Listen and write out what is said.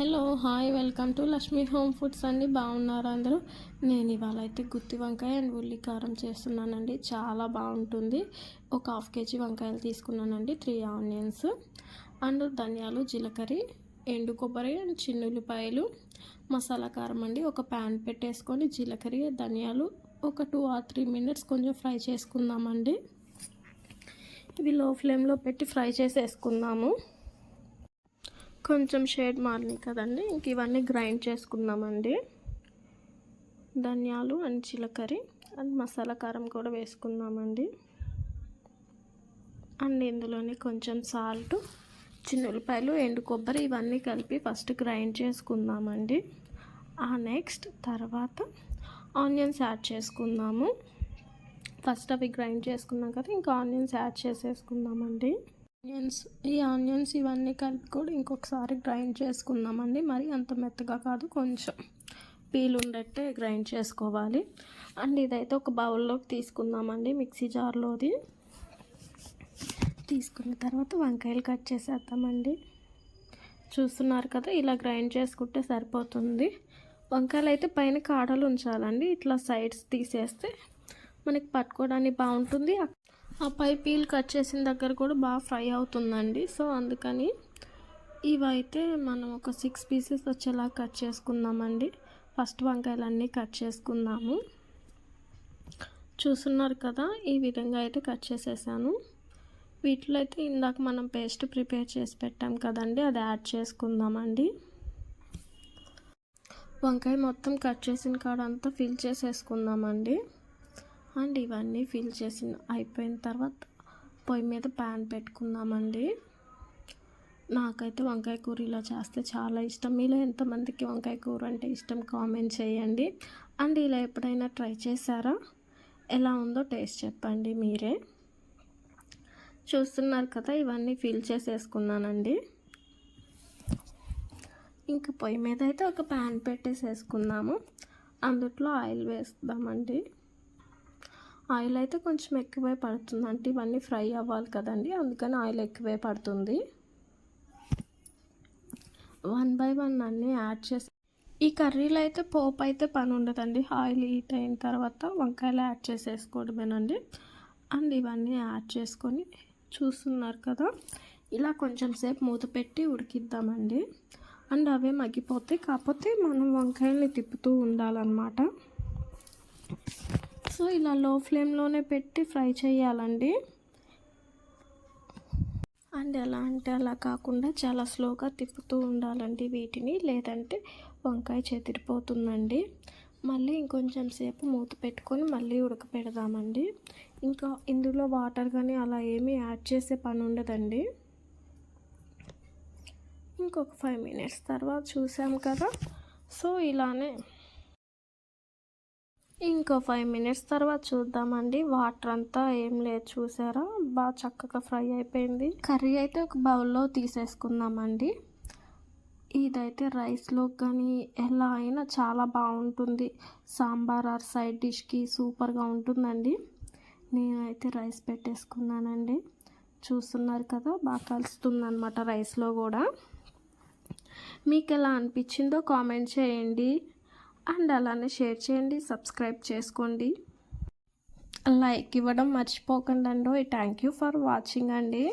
Hello hi welcome to Lakshmi home foods అండి. బాగున్నారు అందరూ? నేను ఇవాళ అయితే గుత్తి వంకాయ అండ్ ఉల్లి కారం చేస్తున్నానండి. చాలా బాగుంటుంది. ఒక హాఫ్ కేజీ వంకాయలు తీసుకున్నానండి. త్రీ ఆనియన్స్ అండ్ ధనియాలు జీలకర్ర ఎండు కొబ్బరి అండ్ చిన్నుల్లిపాయలు మసాలా కారం అండి. ఒక ప్యాన్ పెట్టేసుకొని జీలకర్ర ధనియాలు ఒక టూ ఆర్ త్రీ మినిట్స్ కొంచెం ఫ్రై చేసుకుందామండి. ఇవి లో ఫ్లేమ్లో పెట్టి ఫ్రై చేసేసుకుందాము. కొంచెం షేడ్ మారినాయి కదండి. ఇంక ఇవన్నీ గ్రైండ్ చేసుకుందామండి. ధనియాలు అండ్ జీలకర్ర అండ్ మసాలా కారం కూడా వేసుకుందామండి. అండ్ ఇందులోనే కొంచెం సాల్ట్ ఉల్లిపాయలు ఎండు కొబ్బరి ఇవన్నీ కలిపి ఫస్ట్ గ్రైండ్ చేసుకుందామండి. ఆ నెక్స్ట్ తర్వాత ఆనియన్స్ యాడ్ చేసుకుందాము. ఫస్ట్ అవి గ్రైండ్ చేసుకున్నాం కదా ఇంకా ఆనియన్స్ యాడ్ చేసేసుకుందామండి. ఆనియన్స్ ఈ ఆనియన్స్ ఇవన్నీ కలిపి కూడా ఇంకొకసారి గ్రైండ్ చేసుకుందామండి. మరి అంత మెత్తగా కాదు కొంచెం పీల్ ఉండట్టే గ్రైండ్ చేసుకోవాలి. అండ్ ఇదైతే ఒక బౌల్లోకి తీసుకుందామండి మిక్సీ జార్లోది. తీసుకున్న తర్వాత వంకాయలు కట్ చేసేద్దామండి. చూస్తున్నారు కదా ఇలా గ్రైండ్ చేసుకుంటే సరిపోతుంది. వంకాయలు అయితే పైన కాడలు ఉంచాలండి ఇట్లా సైడ్స్ తీసేస్తే మనకి పట్టుకోవడానికి బాగుంటుంది. ఆ పై పీల్ కట్ చేసిన దగ్గర కూడా బాగా ఫ్రై అవుతుందండి. సో అందుకని ఇవైతే మనం ఒక సిక్స్ పీసెస్ వచ్చేలా కట్ చేసుకుందామండి. ఫస్ట్ వంకాయలన్నీ కట్ చేసుకుందాము. చూస్తున్నారు కదా ఈ విధంగా అయితే కట్ చేసేసాను. వీటిలో అయితే ఇందాక మనం పేస్ట్ ప్రిపేర్ చేసి పెట్టాం కదండి అది యాడ్ చేసుకుందామండి. వంకాయ మొత్తం కట్ చేసిన కాడ అంతా ఫిల్ చేసేసుకుందామండి. అండ్ ఇవన్నీ ఫిల్ చేసిన అయిపోయిన తర్వాత పొయ్యి మీద ప్యాన్ పెట్టుకుందామండి. నాకైతే వంకాయ కూర ఇలా చేస్తే చాలా ఇష్టం. మీలో ఎంతమందికి వంకాయ కూర అంటే ఇష్టం కామెంట్ చేయండి. అండ్ ఇలా ఎప్పుడైనా ట్రై చేశారా? ఎలా ఉందో టేస్ట్ చెప్పండి మీరే. చూస్తున్నారు కదా ఇవన్నీ ఫిల్ చేసేసుకున్నానండి. ఇంకా పొయ్యి మీద అయితే ఒక ప్యాన్ పెట్టేసేసుకుందాము. అందుట్లో ఆయిల్ వేస్తామండి. ఆయిల్ అయితే కొంచెం ఎక్కువే పడుతుంది. అంటే ఇవన్నీ ఫ్రై అవ్వాలి కదండి. అందుకని ఆయిల్ ఎక్కువే పడుతుంది. వన్ బై వన్ అన్నీ యాడ్ చేసి. ఈ కర్రీలో అయితే పోపు అయితే పని ఉండదండి. ఆయిల్ హీట్ అయిన తర్వాత వంకాయలు యాడ్ చేసేసుకోవడమేనండి. అండ్ ఇవన్నీ యాడ్ చేసుకొని చూస్తున్నారు కదా. ఇలా కొంచెం సేపు మూత పెట్టి ఉడికిద్దామండి. అండ్ అవే మగ్గిపోతాయి. కాకపోతే మనం వంకాయల్ని తిప్పుతూ ఉండాలన్నమాట. సో ఇలా లో ఫ్లేమ్లోనే పెట్టి ఫ్రై చేయాలండి. అండ్ ఎలా అంటే అలా కాకుండా చాలా స్లోగా తిప్పుతూ ఉండాలండి వీటిని. లేదంటే వంకాయ చెదిరిపోతుందండి. మళ్ళీ ఇంకొంచెం సేపు మూత పెట్టుకొని మళ్ళీ ఉడకపెడదామండి. ఇంకా ఇందులో వాటర్ కానీ అలా ఏమీ యాడ్ చేసే పని ఉండదండి. ఇంకొక ఫైవ్ మినిట్స్ తర్వాత చూసాం కదా. సో ఇలానే ఇంకో ఫైవ్ మినిట్స్ తర్వాత చూద్దామండి. వాటర్ అంతా ఏం లేదు చూసారా? బాగా చక్కగా ఫ్రై అయిపోయింది. కర్రీ అయితే ఒక బౌల్లో తీసేసుకుందామండి. ఇదైతే రైస్లో కానీ ఎలా అయినా చాలా బాగుంటుంది. సాంబార్ ఆర్ సైడ్ డిష్కి సూపర్గా ఉంటుందండి. నేనైతే రైస్ పెట్టేసుకున్నానండి. చూస్తున్నారు కదా బాగా కలుస్తుంది అనమాట రైస్లో కూడా. మీకు ఎలా అనిపించిందో కామెంట్ చేయండి. అండ్ అలానే షేర్ చేయండి సబ్స్క్రైబ్ చేసుకోండి. లైక్ ఇవ్వడం మర్చిపోకండి అండి థ్యాంక్ యూ ఫర్ వాచింగ్ అండి.